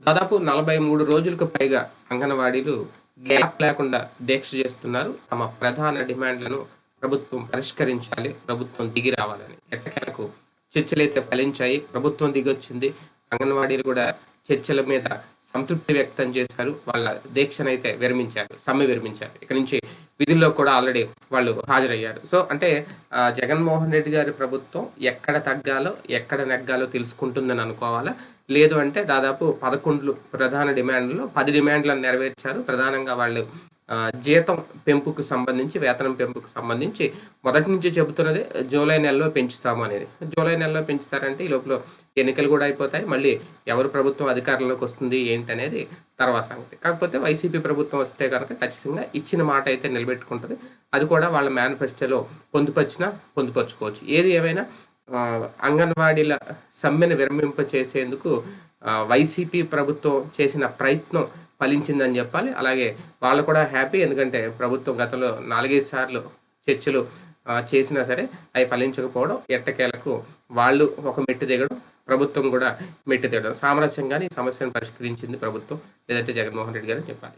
దాదాపు నలభై మూడు రోజులకు పైగా అంగన్వాడీలు గ్యాప్ లేకుండా దీక్ష చేస్తున్నారు. తమ ప్రధాన డిమాండ్లను ప్రభుత్వం పరిష్కరించాలి ప్రభుత్వం దిగి రావాలని. ఎట్టకేలకు చర్చలైతే ఫలించాయి ప్రభుత్వం దిగొచ్చింది. అంగన్వాడీలు కూడా చర్చల మీద సంతృప్తి వ్యక్తం చేశారు. వాళ్ళ దీక్షనైతే విరమించారు సమ్మె విరమించారు. ఇక్కడ నుంచి విధుల్లో కూడా ఆల్రెడీ వాళ్ళు హాజరయ్యారు. సో అంటే జగన్మోహన్ రెడ్డి గారి ప్రభుత్వం ఎక్కడ తగ్గాలో ఎక్కడ నెగ్గాలో తెలుసుకుంటుందని అనుకోవాలా? లేదు అంటే దాదాపు పదకొండు ప్రధాన డిమాండ్లు పది డిమాండ్లను నెరవేర్చారు. ప్రధానంగా వాళ్ళు జీతం పెంపుకు సంబంధించి వేతనం పెంపుకు సంబంధించి మొదటి నుంచి చెబుతున్నది జూలై నెలలో పెంచుతాము అనేది. జూలై నెలలో పెంచుతారంటే ఈ లోపల ఎన్నికలు కూడా అయిపోతాయి. మళ్ళీ ఎవరు ప్రభుత్వం అధికారంలోకి వస్తుంది ఏంటనేది తర్వాత సంగతి. కాకపోతే వైసీపీ ప్రభుత్వం వస్తే కనుక ఖచ్చితంగా ఇచ్చిన మాట అయితే నిలబెట్టుకుంటుంది. అది కూడా వాళ్ళ మేనిఫెస్టోలో పొందుపరిచినా పొందుపరుచుకోవచ్చు. ఏది ఏమైనా అంగన్వాడీల సమ్మెను విరమింప చేసేందుకు వైసీపీ ప్రభుత్వం చేసిన ప్రయత్నం ఫలించిందని చెప్పాలి. అలాగే వాళ్ళు కూడా హ్యాపీ. ఎందుకంటే ప్రభుత్వం గతంలో నాలుగైదు సార్లు చర్చలు చేసినా సరే అవి ఫలించకపోవడం ఎట్టకేలకు వాళ్ళు ఒక మెట్టు దిగడం ప్రభుత్వం కూడా మెట్టు దిగడం సామరస్యంగానే ఈ సమస్యను పరిష్కరించింది ప్రభుత్వం. లేదంటే జగన్మోహన్ రెడ్డి గారు చెప్పాలి.